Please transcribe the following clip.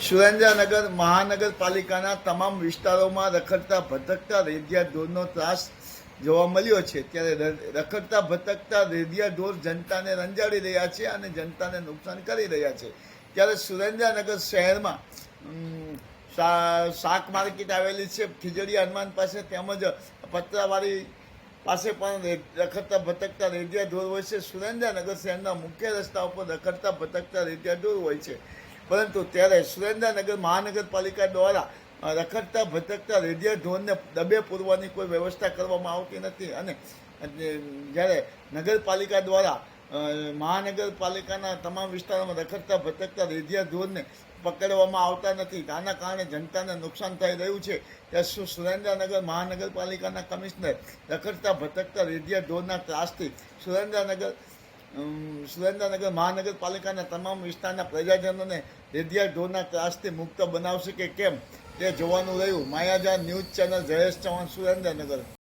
સુરેન્દ્રનગર મહાનગરપાલિકાના તમામ વિસ્તારોમાં રખડતા ભટકતા રેડિયા ઢોરનો ત્રાસ જોવા મળ્યો છે. ત્યારે રખડતા ભટકતા રેડિયા ઢોર જનતાને રંજાડી રહ્યા છે અને જનતાને નુકસાન કરી રહ્યા છે. ત્યારે સુરેન્દ્રનગર શહેરમાં શાક માર્કેટ આવેલી છે. ખીજડી હનુમાન પાસે તેમજ પત્રાવાળી પાસે પણ રખડતા ભટકતા રેડિયા ઢોર હોય છે. સુરેન્દ્રનગર શહેરના મુખ્ય રસ્તા ઉપર રખડતા ભટકતા રેડિયા ઢોર હોય છે. પરંતુ ત્યારે સુરેન્દ્રનગર મહાનગરપાલિકા દ્વારા રખડતા, ભટકતા રેડિયા ઢોરને દબે પૂરવાની કોઈ વ્યવસ્થા કરવામાં આવતી નથી અને જ્યારે નગરપાલિકા દ્વારા મહાનગરપાલિકાના તમામ વિસ્તારોમાં રખડતા, ભટકતા રેડિયા ઢોરને પકડવામાં આવતા નથી. આના કારણે જનતાને નુકસાન થઈ રહ્યું છે. ત્યારે શું સુરેન્દ્રનગર મહાનગરપાલિકાના કમિશનર રખડતા, ભટકતા રેડિયા ઢોરના ત્રાસથી સુરેન્દ્રનગર સુરેન્દ્રનગર મહાનગરપાલિકાના તમામ વિસ્તારના પ્રજાજનોને રેડિયા ઢોરના ત્રાસથી મુક્ત બનાવશે કે કેમ તે જોવાનું રહ્યું. માયાજા ન્યૂઝ ચેનલ જયેશ ચૌહાણ, સુરેન્દ્રનગર.